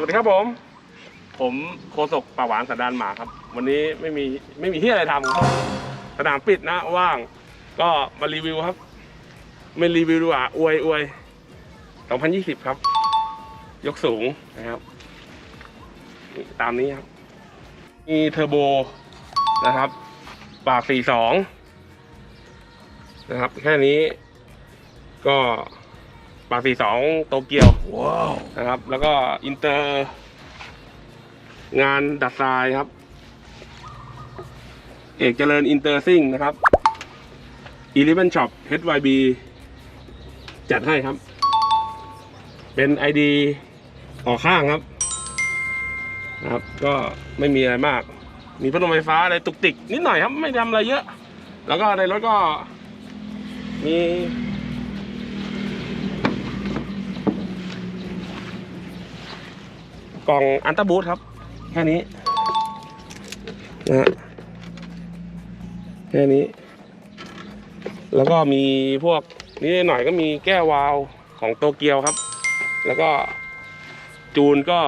สวัสดีครับผม ผมโคศกป่าหวานสันดานหมาครับ วันนี้ไม่มีไม่มีที่อะไรทำครับสนามปิดนะว่าง ก็มารีวิวครับ ไม่รีวิวดีกว่าอวยอวย2020 ครับ ยกสูงนะครับ ตามนี้ครับ มีเทอร์โบนะครับ ปาก 42 นะครับ แค่นี้ก็ ปาก42โตเกียวว้าวนะครับ แล้วก็อินเตอร์ งานดัดทรายครับ เอกเจริญอินเตอร์ซิ่งนะครับ Eleven Shop HYB จัดให้ครับ เป็น ID ออกข้างครับนะครับ ก็ไม่มีอะไรมาก มีพัดลมไฟฟ้าอะไรตุกติกนิดหน่อยครับ ไม่ทำอะไรเยอะ แล้วก็ในรถก็มี กล่องอันต b บูทครับ แค่นี้นะฮะแค่นี้ แล้วก็มีพวกนี้หน่อยก็มีแก้ววาวของโตเกียวครับ แล้วก็จูนก็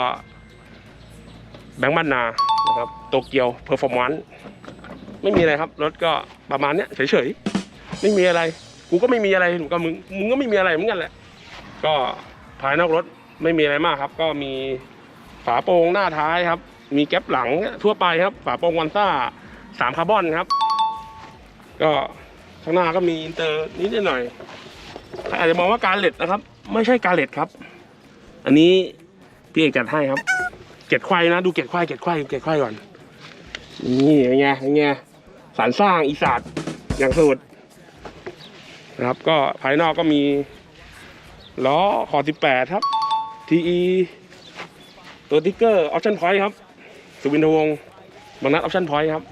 แบงค์บ้านนานะครับ โตเกียวเพอร์ฟอร์มานซ์ไม่มีอะไรครับ รถก็ประมาณเนี้ยเฉยๆ ไม่มีอะไร กูก็ไม่มีอะไรหมือนกับมึง มึงก็ไม่มีอะไรเหมือนกันแหละ ก็ภายนอกรถไม่มีอะไรมากครับ ก็มี ฝาโปรงหน้าท้ายครับ มีแก๊ปหลังทั่วไปครับ ฝาโปรงวันซ่าสามคาร์บอนครับ ก็ข้างหน้าก็มีอินเตอร์นิดหน่อยอาจจะมองว่าการเล็ดนะครับ ไม่ใช่การเล็ดครับ อันนี้พี่เอกจัดให้ครับ เกล็ดควายนะ ดูเกล็ดควายเกล็ดควายเกล็ดควายก่อน นี่ยังไงยังไงสารสร้างอีสานอย่างสุดนะครับ ก็ภายนอกก็มีล้อขอ18 ครับ TE ตัวติ๊กเกอร์ออปชั่นพอยต์ครับ สุวินทวงศ์บางนัดออปชั่นพอยต์ครับ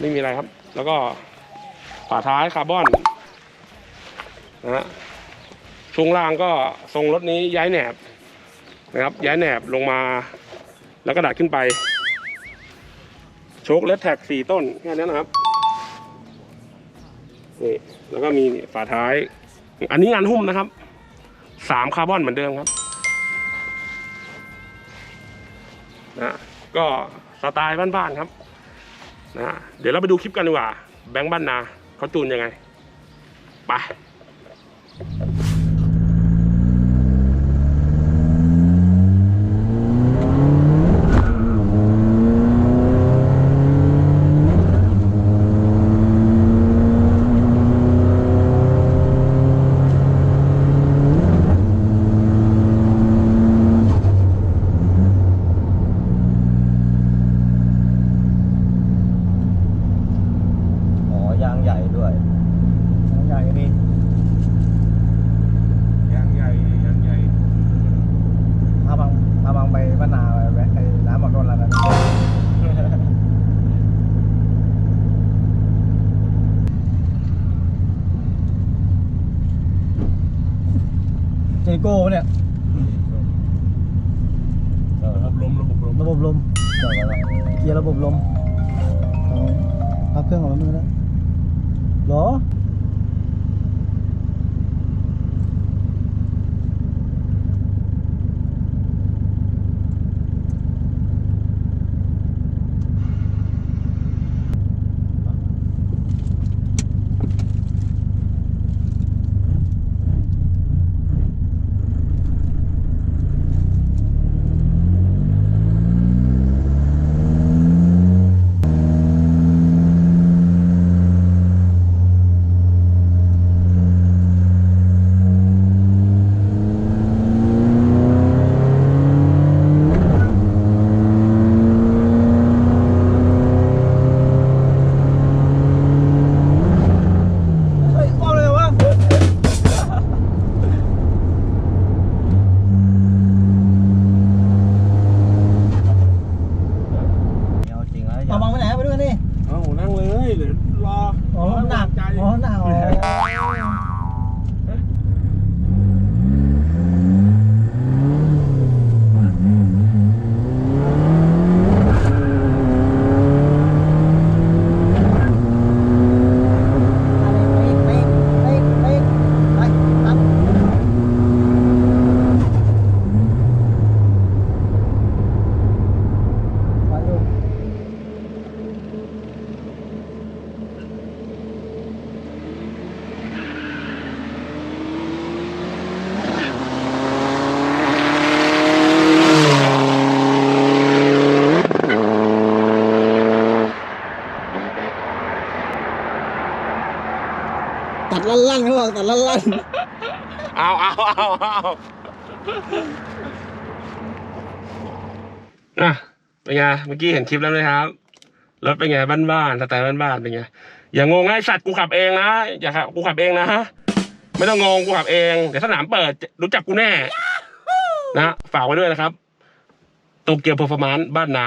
ไม่มีอะไรครับ แล้วก็ฝาท้ายคาร์บอนนะฮะช่วงล่างก็ทรงรถนี้ย้ายแหนบนะครับ ย้ายแหนบลงมาแล้วก็ดัดขึ้นไป โชคเลสแท็กสี่ต้นแค่นั้นนะครับนี่แล้วก็มีฝาท้าย อันนี้งานหุ้มนะครับสามคาร์บอนเหมือนเดิมครับ นะก็สไตล์บ้านๆครับนะเดี๋ยวเราไปดูคลิปกันดีกว่า แบงค์บ้านนาเขาจูนยังไงไป ใหญ่ด้วยยางใหญ่ดียางใหญ่ยางใหญ่ถ้าบางถ้าบางไปบ้านนาไปแวะไอ้ร้านหมอต้นแล้วกันเจโก้ปะเนี่ยระบบลมระบบลมระบบลมเดี๋ยวก่อนนะเกียร์ระบบลมเอาพักเครื่องของมันมือแล้ gelirim. ตัดลั่นๆเขาบอกตัดลั่นเอาเอาเอาเอาอะเป็นไงเมื่อกี้เห็นคลิปแล้วไหมครับรถเป็นไงบ้านๆสไตล์บ้านๆเป็นไงอย่างงงนะไอ้สัตว์กูขับเองนะอย่าขับกูขับเองนะไม่ต้องงงกูขับเองเดี๋ยวสนามเปิดรู้จักกูแน่ นะฝากไว้ด้วยนะครับโตเกียวเพอร์ฟอร์มานซ์บ้านนา